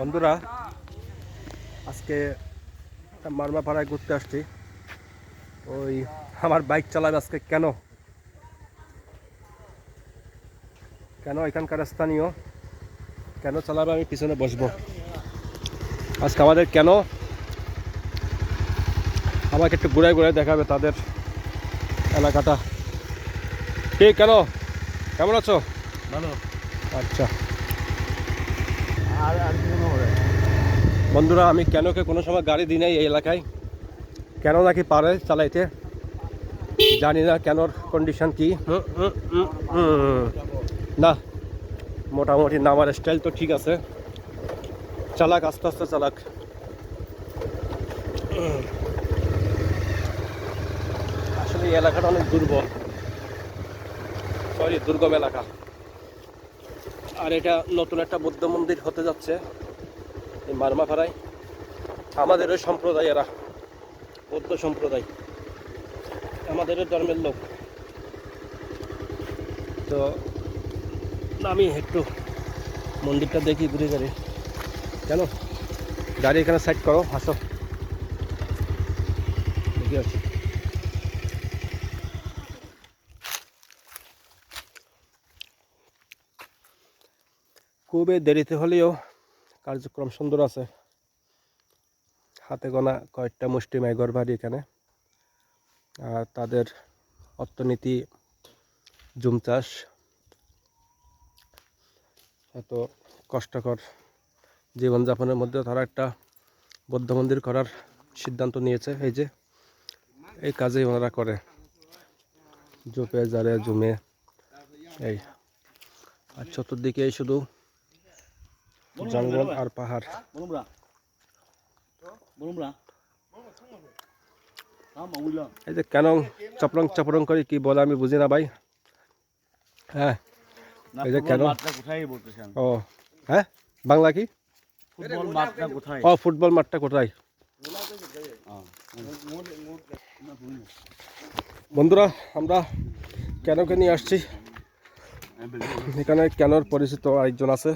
বন্ধুরা আজকে মারমা পাড়ায় ঘুরতে আসছি। ওই আমার বাইক চালাবে আজকে কেন? কেন এখানকার স্থানীয়? কেন চালাবে? আমি পিছনে বসবো। আজকে আমাদের কেন? আমাকে একটু ঘুরায় ঘুরায় দেখাবে তাদের এলাকাটা। কে কেন? কেমন আছো? ভালো। আচ্ছা। আর বন্ধুরা, আমি কেনকে কোনো সময় গাড়ি দিই নাই এই এলাকায়? কেন নাকি পারে চালাইতে? জানি না কেনর কন্ডিশন কি। না, মোটামুটি নামার স্টাইল তো ঠিক আছে। চালাক, আস্তে আস্তে চালাক। আসলে এই এলাকাটা অনেক দুর্বল। সরি, দুর্গম এলাকা। আর এটা নতুন একটা বৌদ্ধ মন্দির হতে যাচ্ছে এই মারমাপাড়ায়। আমাদের ওই সম্প্রদায় এরা বৌদ্ধ সম্প্রদায়, আমাদের ধর্মের লোক। তো আমি একটু মন্দিরটা দেখি ঘুরে ঘুরে। কেন? গাড়ি এখানে সাইড করো হাসো দেখি আছে খুবই দেরিতে হলেও কার্যক্রম সুন্দর আছে। হাতে গোনা কয়েকটা মুষ্টিমেয় ঘর বাড়ি এখানে। আর তাদের অর্থনীতি জুম চাষ এত কষ্টকর জীবনযাপনের মধ্যে তারা একটা বৌদ্ধ মন্দির করার সিদ্ধান্ত নিয়েছে। এই যে, এই কাজেই ওনারা করে। জোপে, জারে, জুমে, এই। আর চতুর্দিকে শুধু জঙ্গল আর পাহাড়। হ্যাঁ মাউলা এই যে কেন চপরং চপরং করে কি বলে আমি বুঝি না ভাই। হ্যাঁ এই যে কেন? ও হ্যাঁ বাংলা কি? ও ফুটবল মাঠটা কোথায়? হ্যাঁ। বন্ধুরা আমরা কেনকে নিয়ে আসছি। এখানে কেনর পরিচিত আরেকজন আছে।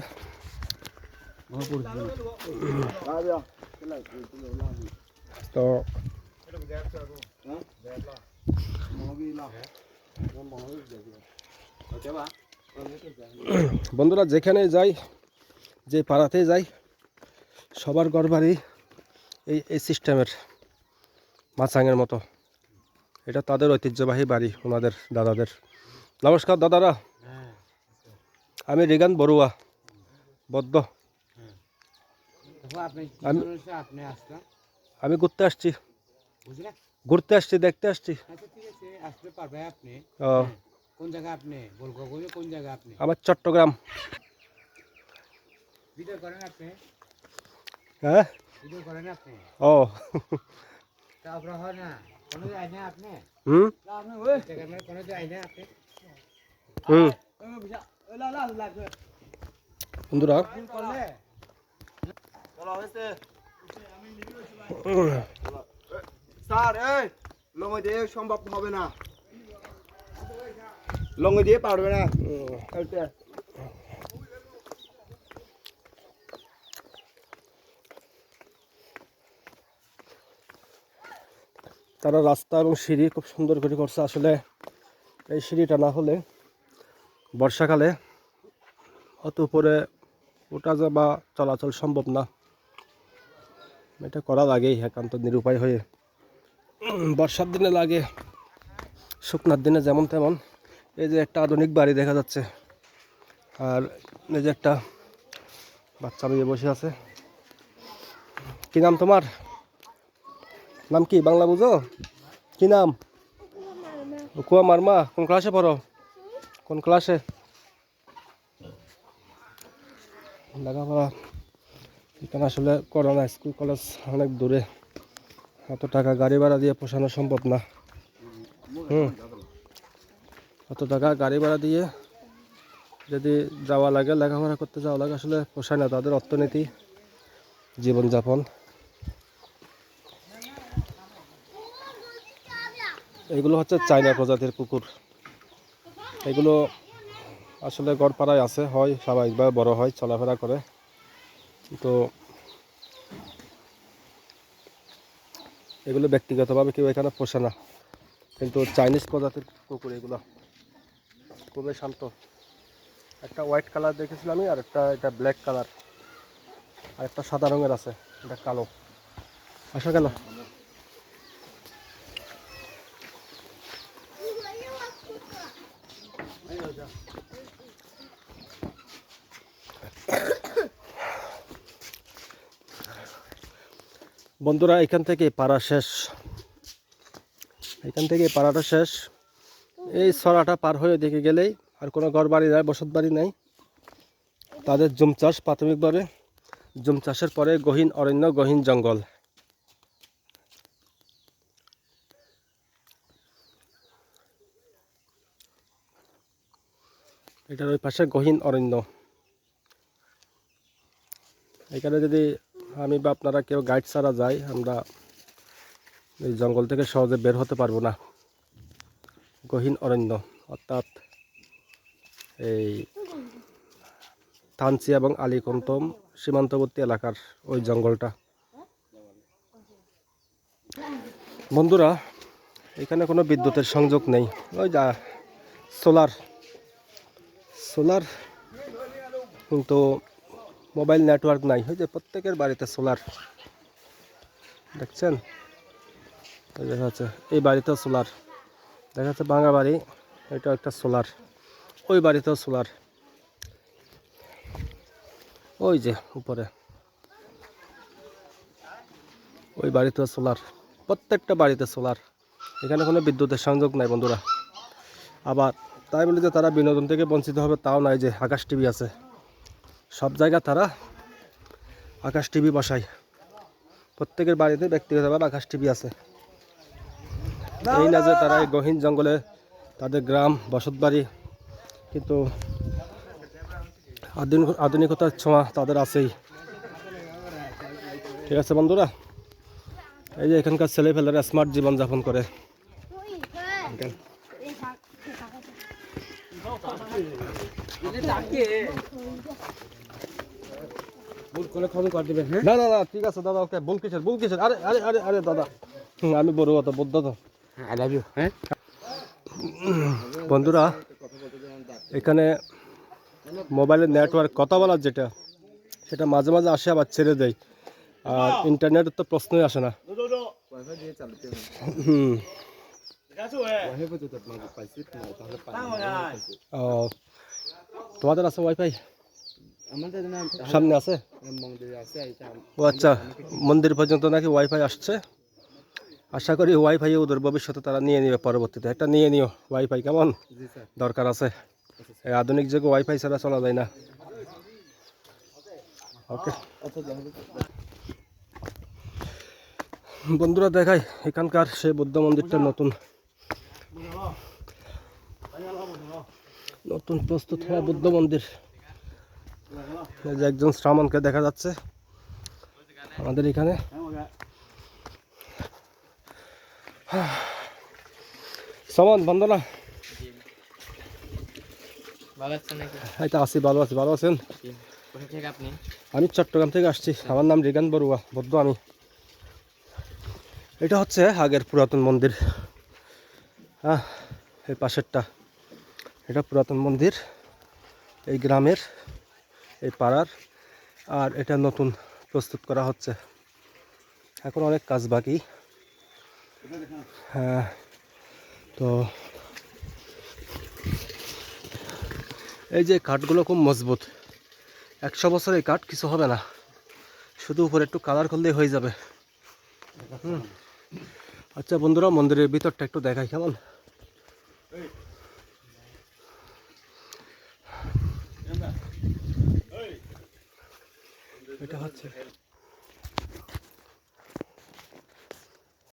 তো বন্ধুরা, যেখানে যাই, যে পাড়াতে যাই, সবার বাড়ি এই এই সিস্টেমের মাছাঙের মতো। এটা তাদের ঐতিহ্যবাহী বাড়ি, ওনাদের, দাদাদের। নমস্কার, দাদারা। আমি রিগান বড়ুয়া বদ্ধ আমি- আপনি ঘুরতে আসছি। ঘুরতে আসছি দেখতে আসছি। আচ্ছা আপনি। ও। কোন জায়গা আপনি? কোন জায়গা আপনি? আমার চট্টগ্রাম। ভিডিও করেন আপনি। হ্যাঁ? ভিডিও করেন আপনি। ও। তারপরে হয় না। কোনো যায় না আপনি? হুম? সেখানে কোনো যায় না আপনি? হুম। বন্ধুরা। স্যার এই লঙ্গি দিয়ে সম্ভব হবে না। লঙ্গি দিয়ে পারবে না। তারা রাস্তা এবং সিঁড়ি খুব সুন্দর করে করছে আসলে। এই সিঁড়িটা না হলে বর্ষাকালে অত উপরে ওটা যা বা চলাচল সম্ভব না। এটা করা লাগেই একান্ত নিরুপায় হয়ে। বর্ষার দিনে লাগে, শুকনার দিনে যেমন তেমন। এই যে একটা আধুনিক বাড়ি দেখা যাচ্ছে, আর এই যে একটা বাচ্চা মেয়ে বসে আছে। কি নাম তোমার? নাম কি, বাংলা বুঝো? কি নাম? কুয়া মারমা, কোন ক্লাসে পড়ো? কোন ক্লাসে লেখাপড়া এখানে আসলে করোনা স্কুল, কলেজ অনেক দূরে। এত টাকা গাড়ি ভাড়া দিয়ে পোষানো সম্ভব না। হুম। অত টাকা গাড়ি ভাড়া দিয়ে যদি যাওয়া লাগে, লেখাপড়া করতে যাওয়া লাগে, আসলে পোষায় না, তাদের অর্থনীতি, জীবনযাপন। এগুলো হচ্ছে চাইনা প্রজাতির কুকুর এগুলো আসলে গড়পাড়ায় আছে, হয় স্বাভাবিকভাবে বড় হয়, চলাফেরা করে। তো এগুলো ব্যক্তিগতভাবে কেউ এখানে পোষে না। কিন্তু চাইনিজ প্রজাতির কুকুর এগুলো খুবই শান্ত। একটা হোয়াইট কালার দেখেছিলাম আমি, আর একটা এটা ব্ল্যাক কালার। আর একটা সাদা রঙের আছে, এটা কালো। আসা কেন? বন্ধুরা, এখান থেকে পাড়া শেষ। এখান থেকে পাড়াটা শেষ। এই সরাটা পার হয়ে দেখে গেলেই আর কোনো ঘর বাড়ি নাই বসত বাড়ি নাই। তাদের জুম চাষ প্রাথমিকভাবে। জুম চাষের পরে গহীন অরণ্য, গহীন জঙ্গল। এটার ওই পাশে গহীন অরণ্য। এখানে যদি আমি বা আপনারা কেউ গাইড ছাড়া যাই, আমরা এই জঙ্গল থেকে সহজে বের হতে পারব না। গহীন অরণ্য, অর্থাৎ এই থানচি এবং আলিকন্তম সীমান্তবর্তী এলাকার ওই জঙ্গলটা। বন্ধুরা, এখানে কোনো বিদ্যুতের সংযোগ নেই। ওই যা, সোলার সোলার। কিন্তু মোবাইল নেটওয়ার্ক নাই। ওই যে প্রত্যেকের বাড়িতে সোলার দেখছেন? দেখা যাচ্ছে, এই বাড়িতেও সোলার দেখা যাচ্ছে ভাঙা বাড়ি এটা একটা সোলার ওই বাড়িতেও সোলার ওই যে উপরে। ওই বাড়িতেও সোলার প্রত্যেকটা বাড়িতে সোলার এখানে কোনো বিদ্যুতের সংযোগ নাই বন্ধুরা। আবার তাই বলে যে তারা বিনোদন থেকে বঞ্চিত হবে, তাও নাই যে আকাশ টিভি আছে। সব জায়গা তারা আকাশ টিভি বসায়। প্রত্যেকের বাড়িতে ব্যক্তিগতভাবে আকাশ টিভি আছে। এই না যে তারা এই গহীন জঙ্গলে তাদের গ্রাম বসত বাড়ি কিন্তু আধুনিক আধুনিকতার ছোঁয়া তাদের আছেই। ঠিক আছে বন্ধুরা? এই যে এখানকার ছেলেপেলেরা স্মার্ট জীবনযাপন করে। ভুল করে খবর করে দেবেন হ্যাঁ? না না না ঠিক আছে দাদা ওকে কিসের কিসের? আরে আরে আরে আরে দাদা। আমি বড় কথা আই লাভ ইউ হ্যাঁ? বন্ধুরা এখানে মোবাইলের নেটওয়ার্ক কথা বলার যেটা সেটা মাঝে মাঝে আসে আবার ছেড়ে দেয়। আর ইন্টারনেটের তো প্রশ্নই আসে না। ও তোমাদের আছে ওয়াইফাই সামনে আছে? ও আচ্ছা মন্দির পর্যন্ত নাকি ওয়াইফাই আসছে? আশা করি ওয়াইফাই ওদের ভবিষ্যতে তারা নিয়ে নেবে পরবর্তীতে। একটা নিয়ে নিও ওয়াইফাই কেমন? দরকার আছে। এই আধুনিক যুগে ওয়াইফাই ছাড়া চলা যায় না। ওকে বন্ধুরা দেখাই এখানকার সেই বুদ্ধ মন্দিরটা নতুন। নতুন প্রস্তুত হওয়া বুদ্ধ মন্দির। এই যে একজন শ্রামণকে দেখা যাচ্ছে। আমাদের এখানে। শ্রামণ বন্দনা। এই তো আছি ভালো আছি ভালো আছেন? আমি চট্টগ্রাম থেকে আসছি। আমার নাম রিগান বড়ুয়া বদ্ধ আমি। এটা হচ্ছে আগের পুরাতন মন্দির। হ্যাঁ এই পাশেরটা। এটা পুরাতন মন্দির। এই গ্রামের এই পাড়ার। আর এটা নতুন প্রস্তুত করা হচ্ছে। এখন অনেক কাজ বাকি। হ্যাঁ তো এই যে কাঠগুলো খুব মজবুত। একশো বছর এই কাঠ, কিছু হবে না। শুধু উপরে একটু কালার করলেই হয়ে যাবে। আচ্ছা বন্ধুরা, মন্দিরের ভিতরটা একটু দেখাই কেমন? এটা হচ্ছে